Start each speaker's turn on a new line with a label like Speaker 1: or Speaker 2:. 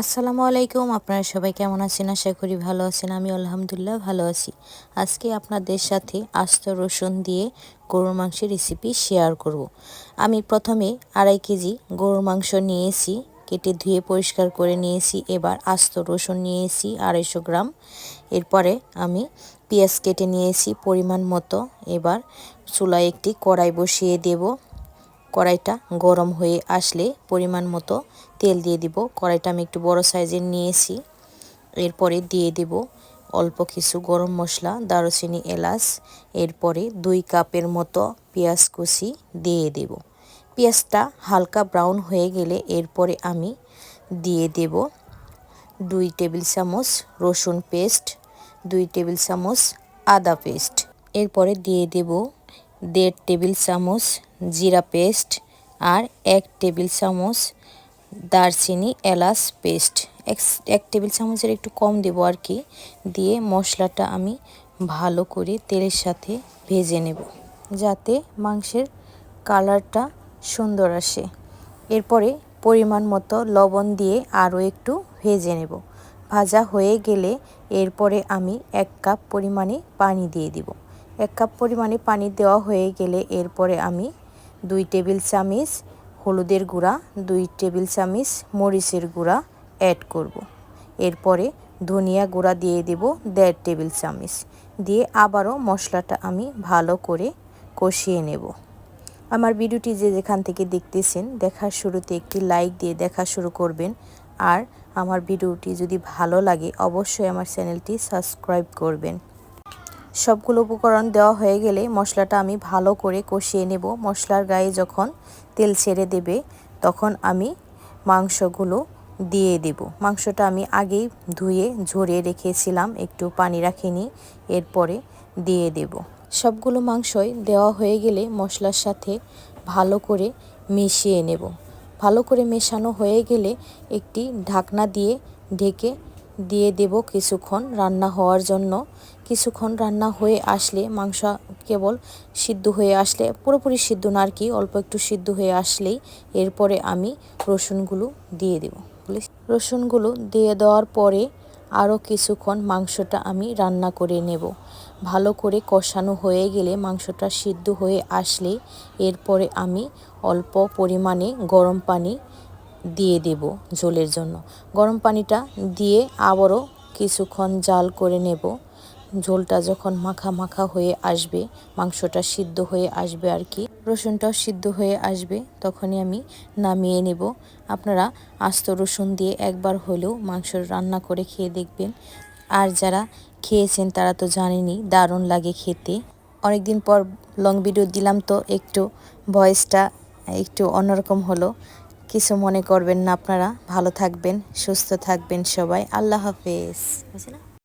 Speaker 1: আসসালামু আলাইকুম, আপনারা সবাই কেমন আছেন? আশা করি ভালো আছেন আমি আলহামদুলিল্লাহ ভালো আছি। আজকে আপনাদের সাথে আস্ত রসুন দিয়ে গরুর মাংসের রেসিপি শেয়ার করব। আমি প্রথমে আড়াই কেজি গরুর মাংস নিয়েছি, কেটে ধুয়ে পরিষ্কার করে নিয়েছি, এবার আস্ত রসুন নিয়েছি আড়াইশো গ্রাম। এরপরে আমি পেঁয়াজ কেটে নিয়েছি পরিমাণ মতো, এবার চুলায় একটি কড়াই বসিয়ে দেব। কড়াইটা গরম হয়ে আসলে পরিমাণ মতো তেল দিয়ে দিব। কড়াইটা আমি একটু বড় সাইজের নিয়েছি। এরপরে দিয়ে দেব অল্প কিছু গরম মশলা, দারুচিনি, এলাচ। এরপরে দুই কাপের মতো পেঁয়াজ কুচি দিয়ে দেব। পেঁয়াজটা হালকা ব্রাউন হয়ে গেলে এরপরে আমি দিয়ে দেব দুই টেবিল চামচ রসুন পেস্ট, দুই টেবিল চামচ আদা পেস্ট। এরপরে দিয়ে দেব দেড় টেবিল চামচ জিরা পেস্ট আর এক টেবিল চামচ দারচিনি এলাচ পেস্ট। এক টেবিল চামচের একটু কম দেবো আর কি, দিয়ে মশলাটা আমি ভালো করে তেলের সাথে ভেজে নেব, যাতে মাংসের কালারটা সুন্দর আসে। এরপরে পরিমাণ মতো লবণ দিয়ে আরও একটু ভেজে নেব। ভাজা হয়ে গেলে এরপরে আমি এক কাপ পরিমাণে পানি দিয়ে দিব। এক কাপ পরিমাণে পানি দেওয়া হয়ে গেলে এরপরে আমি দুই টেবিল চামচ, হলুদের গুঁড়া, দুই টেবিল চামচ মরিচের গুঁড়া অ্যাড করব। এরপরে ধনিয়া গুঁড়া দিয়ে দেব দেড় টেবিল চামচ। দিয়ে আবারও মশলাটা আমি ভালো করে কষিয়ে নেব। আমার ভিডিওটি যে যেখান থেকে দেখতেছেন, দেখার শুরুতে একটি লাইক দিয়ে দেখা শুরু করবেন। আর আমার ভিডিওটি যদি ভালো লাগে, অবশ্যই আমার চ্যানেলটি সাবস্ক্রাইব করবেন। সবগুলো উপকরণ দেওয়া হয়ে গেলে মশলাটা আমি ভালো করে কষিয়ে নেব। মশলার গায়ে যখন তেল ছেড়ে দেবে, তখন আমি মাংসগুলো দিয়ে দেব। মাংসটা আমি আগেই ধুয়ে ঝরিয়ে রেখেছিলাম, একটু পানি রাখিনি, এরপরে দিয়ে দেব। সবগুলো মাংসই দেওয়া হয়ে গেলে মশলার সাথে ভালো করে মিশিয়ে নেব। ভালো করে মেশানো হয়ে গেলে একটি ঢাকনা দিয়ে ঢেকে দিয়ে দেব কিছুক্ষণ রান্না হওয়ার জন্য। কিছুক্ষণ রান্না হয়ে আসলে মাংস কেবল সিদ্ধ হয়ে আসলে, পুরোপুরি সিদ্ধ না আর কি, অল্প একটু সিদ্ধ হয়ে আসলেই এরপরে আমি রসুনগুলো দিয়ে দেব। রসুনগুলো দিয়ে দেওয়ার পরে আরও কিছুক্ষণ মাংসটা আমি রান্না করে নেব। ভালো করে কষানো হয়ে গেলে মাংসটা সিদ্ধ হয়ে আসলে এরপরে আমি অল্প পরিমাণে গরম পানি দিয়ে দেব ঝোলের জন্য। গরম পানিটা দিয়ে আবারও কিছুক্ষণ জাল করে নেব। ঝোলটা যখন মাখা মাখা হয়ে আসবে, মাংসটা সিদ্ধ হয়ে আসবে আর কি, রসুনটাও সিদ্ধ হয়ে আসবে, তখনই আমি নামিয়ে নেব। আপনারা আস্ত রসুন দিয়ে একবার হলেও মাংস রান্না করে খেয়ে দেখবেন। আর যারা খেয়েছেন তারা তো জানেনি দারুণ লাগে খেতে। অনেকদিন পর লং ভিডিও দিলাম তো একটু ভয়েসটা একটু অন্যরকম হলো। কিছু মনে করবেন না আপনারা। ভালো থাকবেন সুস্থ থাকবেন সবাই। আল্লাহ হাফেজ। বুঝলেন